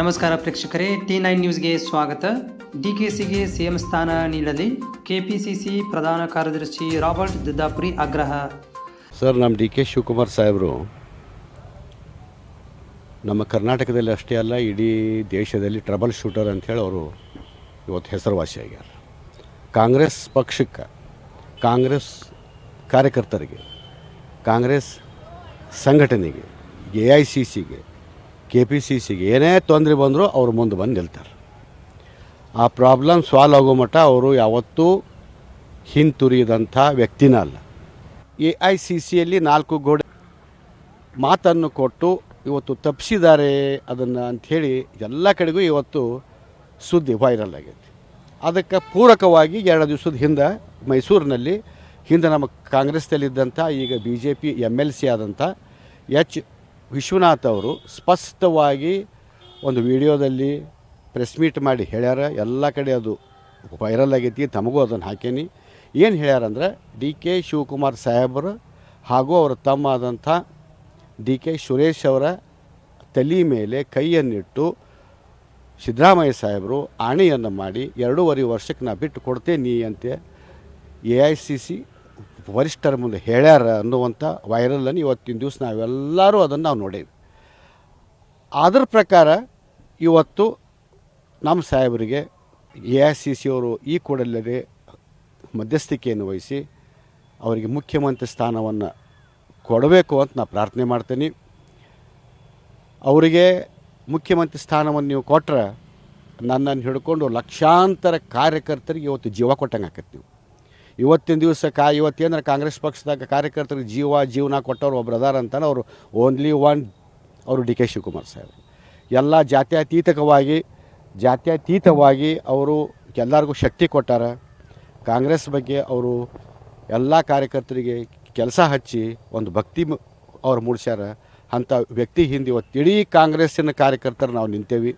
ನಮಸ್ಕಾರ ಪ್ರೇಕ್ಷಕರೇ T nine ನ್ಯೂಸ್ಗೆ ಸ್ವಾಗತ. ಡಿಕೆಸಿಗೆ ಸಿಎಂ ಸ್ಥಾನ ನೀಡಲಿ. ಕೆಪಿಸಿಸಿ ಪ್ರಧಾನ ಕಾರ್ಯದರ್ಶಿ ರಾಬರ್ಟ್ ದಿದ್ದಾಪುರಿ ಆಗ್ರಹ. ಸರ್ ನಮ್ಮ ಡಿ ಕೆ ಶಿವಕುಮಾರ್ ಸಾಹೇಬರು, ನಮ್ಮ ಕರ್ನಾಟಕದಲ್ಲಿ ಅಷ್ಟೇ ಅಲ್ಲ, ಇಡೀ ದೇಶದಲ್ಲಿ ಟ್ರಬಲ್ ಶೂಟರ್ ಅಂಥೇಳಿ ಅವರು ಇವತ್ತು ಹೆಸರುವಾಸಿ ಆಗ್ಯಾರ. ಕಾಂಗ್ರೆಸ್ ಪಕ್ಷಕ್ಕೆ, ಕಾಂಗ್ರೆಸ್ ಕಾರ್ಯಕರ್ತರಿಗೆ, ಕಾಂಗ್ರೆಸ್ ಸಂಘಟನೆಗೆ, ಎ ಐ ಸಿ ಸಿಗೆ ಕೆ ಪಿ ಸಿ ಸಿಗೆ ಏನೇ ತೊಂದರೆ ಬಂದರೂ ಅವ್ರು ಮುಂದೆ ಬಂದು ನಿಲ್ತಾರೆ. ಆ ಪ್ರಾಬ್ಲಮ್ ಸಾಲ್ವ್ ಆಗೋ ಮಟ್ಟ ಅವರು ಯಾವತ್ತೂ ಹಿಂತಿರಿಯದಂಥ ವ್ಯಕ್ತಿನ ಅಲ್ಲ. ಎ ಐ ಸಿ ಸಿಯಲ್ಲಿ ನಾಲ್ಕು ಗೋಡೆ ಮಾತನ್ನು ಕೊಟ್ಟು ಇವತ್ತು ತಪ್ಪಿಸಿದ್ದಾರೆ ಅದನ್ನು ಅಂಥೇಳಿ ಎಲ್ಲ ಕಡೆಗೂ ಇವತ್ತು ಸುದ್ದಿ ವೈರಲ್ ಆಗೈತಿ. ಅದಕ್ಕೆ ಪೂರಕವಾಗಿ ಎರಡು ದಿವಸದ ಹಿಂದೆ ಮೈಸೂರಿನಲ್ಲಿ ಹಿಂದೆ ನಮ್ಮ ಕಾಂಗ್ರೆಸ್ನಲ್ಲಿದ್ದಂಥ ಈಗ B J P M L C ಆದಂಥ ಎಚ್ ವಿಶ್ವನಾಥ್ ಅವರು ಸ್ಪಷ್ಟವಾಗಿ ಒಂದು ವಿಡಿಯೋದಲ್ಲಿ ಪ್ರೆಸ್ ಮೀಟ್ ಮಾಡಿ ಹೇಳ್ಯಾರ, ಎಲ್ಲ ಕಡೆ ಅದು ವೈರಲ್ ಆಗೈತಿ, ತಮಗೂ ಅದನ್ನು ಹಾಕೇನಿ. ಏನು ಹೇಳ್ಯಾರಂದ್ರೆ ಡಿ ಕೆ ಶಿವಕುಮಾರ್ ಸಾಹೇಬರು ಹಾಗೂ ಅವರ ತಮ್ಮ ಆದಂಥ ಡಿ ಕೆ ಸುರೇಶ್ ಅವರ ತಲೆ ಮೇಲೆ ಕೈಯನ್ನಿಟ್ಟು ಸಿದ್ದರಾಮಯ್ಯ ಸಾಹೇಬರು ಆಣೆಯನ್ನು ಮಾಡಿ, ಎರಡೂವರೆ ವರ್ಷಕ್ಕೆ ನಾ ಬಿಟ್ಟು ಕೊಡ್ತೇನೆ ಅಂತೆ ಎ ಐ ಸಿ ಸಿ ವರಿಷ್ಠರ ಮುಂದೆ ಹೇಳ್ಯಾರ ಅನ್ನುವಂಥ ವೈರಲನ್ನು ಇವತ್ತಿನ ದಿವಸ ನಾವೆಲ್ಲರೂ ಅದನ್ನು ನಾವು ನೋಡೇವಿ ಅದರ ಪ್ರಕಾರ ಇವತ್ತು ನಮ್ಮ ಸಾಹೇಬರಿಗೆ ಎ ಐ ಸಿ ಸಿ ಅವರು ಈ ಕೂಡಲೇ ಮಧ್ಯಸ್ಥಿಕೆಯನ್ನು ವಹಿಸಿ ಅವರಿಗೆ ಮುಖ್ಯಮಂತ್ರಿ ಸ್ಥಾನವನ್ನು ಕೊಡಬೇಕು ಅಂತ ನಾನು ಪ್ರಾರ್ಥನೆ ಮಾಡ್ತೀನಿ. ಅವರಿಗೆ ಮುಖ್ಯಮಂತ್ರಿ ಸ್ಥಾನವನ್ನು ನೀವು ಕೊಟ್ಟರೆ ನನ್ನನ್ನು ಹಿಡ್ಕೊಂಡು ಲಕ್ಷಾಂತರ ಕಾರ್ಯಕರ್ತರಿಗೆ ಇವತ್ತು ಜೀವ ಕೊಟ್ಟಂಗೆ ಆಕತ್ತೆ ಇವತ್ತಿನ ದಿವಸ ಕಾ, ಇವತ್ತೇನಾರ ಕಾಂಗ್ರೆಸ್ ಪಕ್ಷದಾಗ ಕಾರ್ಯಕರ್ತರಿಗೆ ಜೀವ, ಜೀವನ ಕೊಟ್ಟವ್ರು ಒಬ್ಬರು ಅದಾರ ಅಂತಾನೆ ಅವರು ಓನ್ಲಿ ಒನ್ ಅವರು ಡಿ ಕೆ ಶಿವಕುಮಾರ್ ಸಾಹೇಬ್. ಎಲ್ಲ ಜಾತ್ಯತೀತಕವಾಗಿ, ಜಾತ್ಯತೀತವಾಗಿ ಅವರು ಎಲ್ಲರಿಗೂ ಶಕ್ತಿ ಕೊಟ್ಟಾರ. ಕಾಂಗ್ರೆಸ್ ಬಗ್ಗೆ ಅವರು ಎಲ್ಲ ಕಾರ್ಯಕರ್ತರಿಗೆ ಕೆಲಸ ಹಚ್ಚಿ, ಒಂದು ಭಕ್ತಿ ಅವ್ರು ಮೂಡಿಸ್ಯಾರ. ಅಂಥ ವ್ಯಕ್ತಿ ಹಿಂದೆ ಇವತ್ತು ಇಡೀ ಕಾಂಗ್ರೆಸ್ಸಿನ ಕಾರ್ಯಕರ್ತರು ನಾವು ನಿಂತೇವಿ.